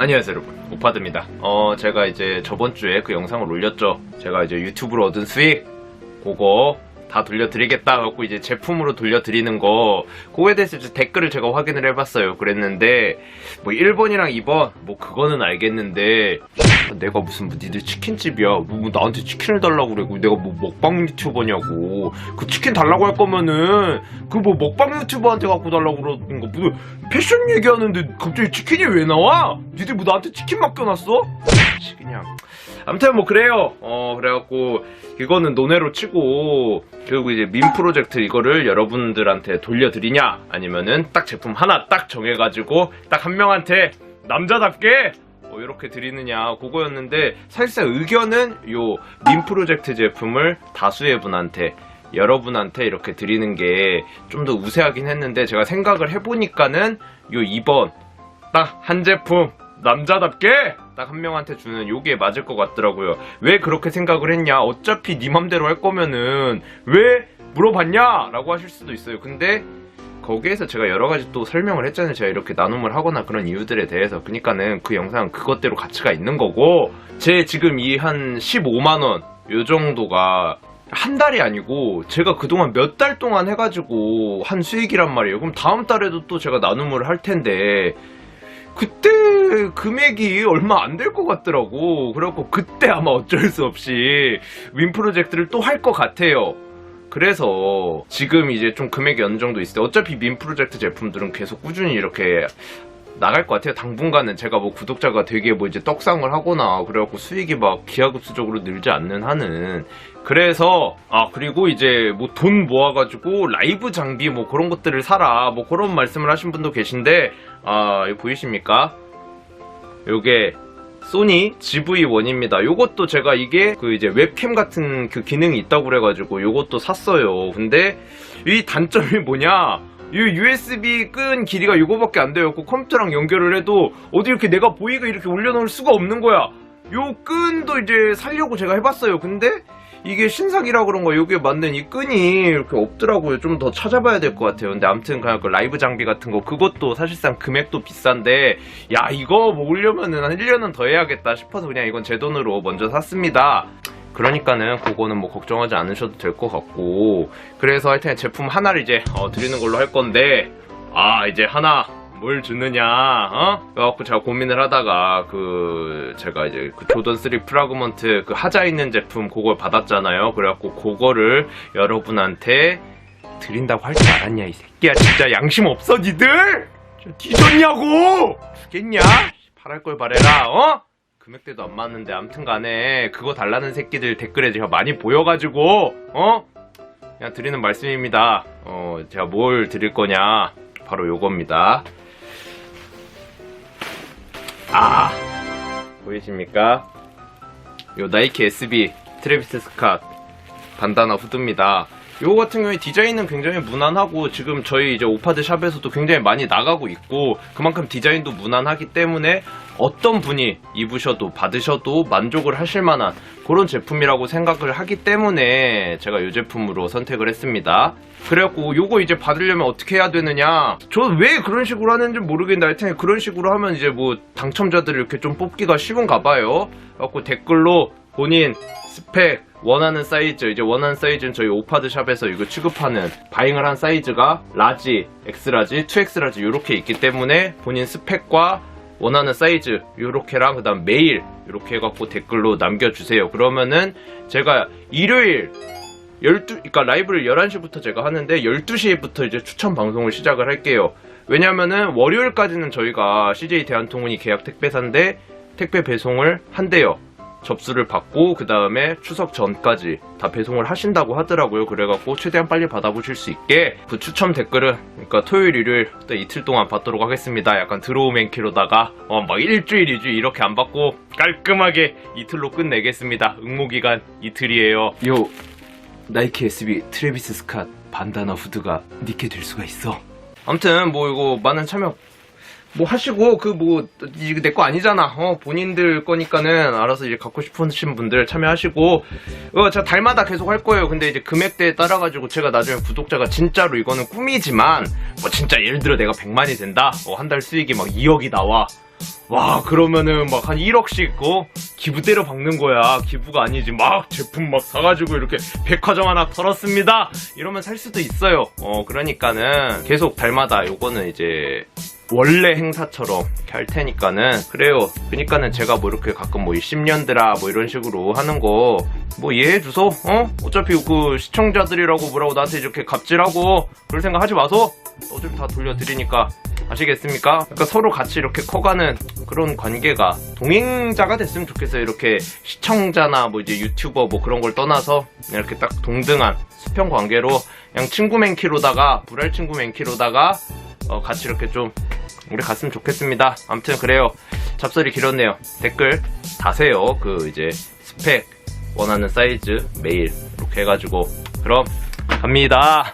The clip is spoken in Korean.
안녕하세요 여러분. 오파드입니다. 어 제가 이제 저번 주에 그 영상을 올렸죠. 제가 이제 유튜브로 얻은 수익 그거 다 돌려드리겠다 갖고 이제 제품으로 돌려드리는 거 그거에 대해서 이제 댓글을 제가 확인을 해봤어요. 그랬는데 뭐 1번이랑 2번 뭐 그거는 알겠는데 내가 무슨 뭐 니들 치킨집이야? 뭐, 뭐 나한테 치킨을 달라고 그래. 내가 뭐 먹방 유튜버냐고. 그 치킨 달라고 할 거면은 그 뭐 먹방 유튜버한테 갖고 달라고 그러는 거. 무슨 패션 얘기하는데 갑자기 치킨이 왜 나와? 니들 뭐 나한테 치킨 맡겨놨어? 씨, 그냥 아무튼 뭐 그래요. 어 그래갖고 이거는 논외로 치고 그리고 이제 민 프로젝트 이거를 여러분들한테 돌려드리냐 아니면은 딱 제품 하나 딱 정해가지고 딱 한 명한테 남자답게 뭐 이렇게 드리느냐 그거였는데 사실상 의견은 요 민 프로젝트 제품을 다수의 분한테 여러분한테 이렇게 드리는 게 좀 더 우세하긴 했는데 제가 생각을 해보니까는 요 2번 딱 한 제품 남자답게 딱 한 명한테 주는 요게 맞을 것 같더라고요. 왜 그렇게 생각을 했냐? 어차피 네 맘대로 할 거면은 왜 물어봤냐? 라고 하실 수도 있어요. 근데 거기에서 제가 여러 가지 또 설명을 했잖아요. 제가 이렇게 나눔을 하거나 그런 이유들에 대해서. 그러니까는 그 영상 그것대로 가치가 있는 거고 제 지금 이 한 15만 원 요 정도가 한 달이 아니고 제가 그동안 몇 달 동안 해가지고 한 수익이란 말이에요. 그럼 다음 달에도 또 제가 나눔을 할 텐데 그때 금액이 얼마 안 될 것 같더라고. 그래갖고 그때 아마 어쩔 수 없이 윈 프로젝트를 또 할 것 같아요. 그래서 지금 이제 좀 금액이 어느 정도 있을 때 어차피 민 프로젝트 제품들은 계속 꾸준히 이렇게 나갈 것 같아요. 당분간은 제가 뭐 구독자가 되게 뭐 이제 떡상을 하거나 그래갖고 수익이 막 기하급수적으로 늘지 않는 한은 그래서 아 그리고 이제 뭐 돈 모아가지고 라이브 장비 뭐 그런 것들을 사라 뭐 그런 말씀을 하신 분도 계신데 아 이거 보이십니까? 요게 소니 GV1입니다. 요것도 제가 이게 그 이제 웹캠 같은 그 기능이 있다고 그래가지고 요것도 샀어요. 근데 이 단점이 뭐냐? 이 USB 끈 길이가 요거밖에 안 돼요. 그 컴퓨터랑 연결을 해도 어디 이렇게 내가 보이가 이렇게 올려놓을 수가 없는 거야. 요 끈도 이제 살려고 제가 해봤어요. 근데 이게 신상이라 그런 거 여기에 맞는 이 끈이 이렇게 없더라고요. 좀 더 찾아봐야 될 것 같아요. 근데 아무튼 그냥 그 라이브 장비 같은 거 그것도 사실상 금액도 비싼데 야 이거 먹으려면은 한 1년은 더 해야겠다 싶어서 그냥 이건 제 돈으로 먼저 샀습니다. 그러니까는 그거는 뭐 걱정하지 않으셔도 될 것 같고. 그래서 하여튼 제품 하나를 이제 어, 드리는 걸로 할 건데 아 이제 하나 뭘 주느냐 어? 그래갖고 제가 고민을 하다가 그 제가 이제 그 조던 3 프라그먼트 그 하자 있는 제품 그걸 받았잖아요. 그래갖고 그거를 여러분한테 드린다고 할 줄 알았냐 이 새끼야. 진짜 양심 없어 니들? 저 뒤졌냐고? 죽겠냐? 바랄 걸 바래라 어? 금액대도 안 맞는데 암튼 간에 그거 달라는 새끼들 댓글에 제가 많이 보여가지고 어? 그냥 드리는 말씀입니다 어 제가 뭘 드릴 거냐 바로 요겁니다 아 보이십니까? 요 나이키 SB 트래비스 스캇 반다나 후드입니다. 요거 같은 경우에 디자인은 굉장히 무난하고 지금 저희 이제 오파드 샵에서도 굉장히 많이 나가고 있고 그만큼 디자인도 무난하기 때문에 어떤 분이 입으셔도 받으셔도 만족을 하실 만한 그런 제품이라고 생각을 하기 때문에 제가 이 제품으로 선택을 했습니다. 그래갖고 요거 이제 받으려면 어떻게 해야 되느냐 저는 왜 그런 식으로 하는지 모르겠는데 하여튼 그런 식으로 하면 이제 뭐 당첨자들을 이렇게 좀 뽑기가 쉬운가 봐요. 그래갖고 댓글로 본인 스펙 원하는 사이즈 이제 원하는 사이즈는 저희 오파드 샵에서 이거 취급하는 바잉을 한 사이즈가 라지, 엑스라지, 2엑스라지 이렇게 있기 때문에 본인 스펙과 원하는 사이즈 요렇게랑 그 다음 메일 이렇게 해갖고 댓글로 남겨주세요. 그러면은 제가 일요일 12, 그러니까 라이브를 11시부터 제가 하는데 12시부터 이제 추천 방송을 시작을 할게요. 왜냐면은 월요일까지는 저희가 CJ 대한통운이 계약 택배사인데 택배 배송을 한대요. 접수를 받고 그 다음에 추석 전까지 다 배송을 하신다고 하더라고요. 그래갖고 최대한 빨리 받아보실 수 있게 그 추첨 댓글은 그러니까 토요일 일요일 또 이틀 동안 받도록 하겠습니다. 약간 드로우 맨키로다가 어막 일주일 이주일 이렇게 안 받고 깔끔하게 이틀로 끝내겠습니다. 응모기간 이틀이에요. 요 나이키 SB 트래비스 스캇 반다나 후드가 니게 될 수가 있어. 아무튼 뭐 이거 많은 참여 뭐 하시고 그 뭐 이거 내 거 아니잖아. 어 본인들 거니까는 알아서 이제 갖고 싶으신 분들 참여하시고 어 제가 달마다 계속 할 거예요. 근데 이제 금액대에 따라 가지고 제가 나중에 구독자가 진짜로 이거는 꿈이지만 뭐 진짜 예를 들어 내가 100만이 된다. 어, 한 달 수익이 막 2억이 나와. 와 그러면은 막 한 1억씩 어? 기부 때려 박는 거야 기부가 아니지 막 제품 막 사가지고 이렇게 백화점 하나 털었습니다 이러면 살 수도 있어요 어 그러니까는 계속 달마다 요거는 이제 원래 행사처럼 할 테니까는 그래요 그러니까는 제가 뭐 이렇게 가끔 뭐 10년들아 뭐 이런 식으로 하는 거 뭐 이해해 주소 어 어차피 그 시청자들이라고 뭐라고 나한테 이렇게 갑질하고 그럴 생각 하지 마소 어차피 다 돌려드리니까 아시겠습니까? 그러니까 서로 같이 이렇게 커가는 그런 관계가 동행자가 됐으면 좋겠어요. 이렇게 시청자나 뭐 이제 유튜버 뭐 그런 걸 떠나서 이렇게 딱 동등한 수평 관계로 그냥 친구 맨키로다가 불알 친구 맨키로다가 어, 같이 이렇게 좀 우리 갔으면 좋겠습니다. 아무튼 그래요. 잡설이 길었네요. 댓글 다세요. 그 이제 스펙 원하는 사이즈 메일 이렇게 해가지고 그럼 갑니다.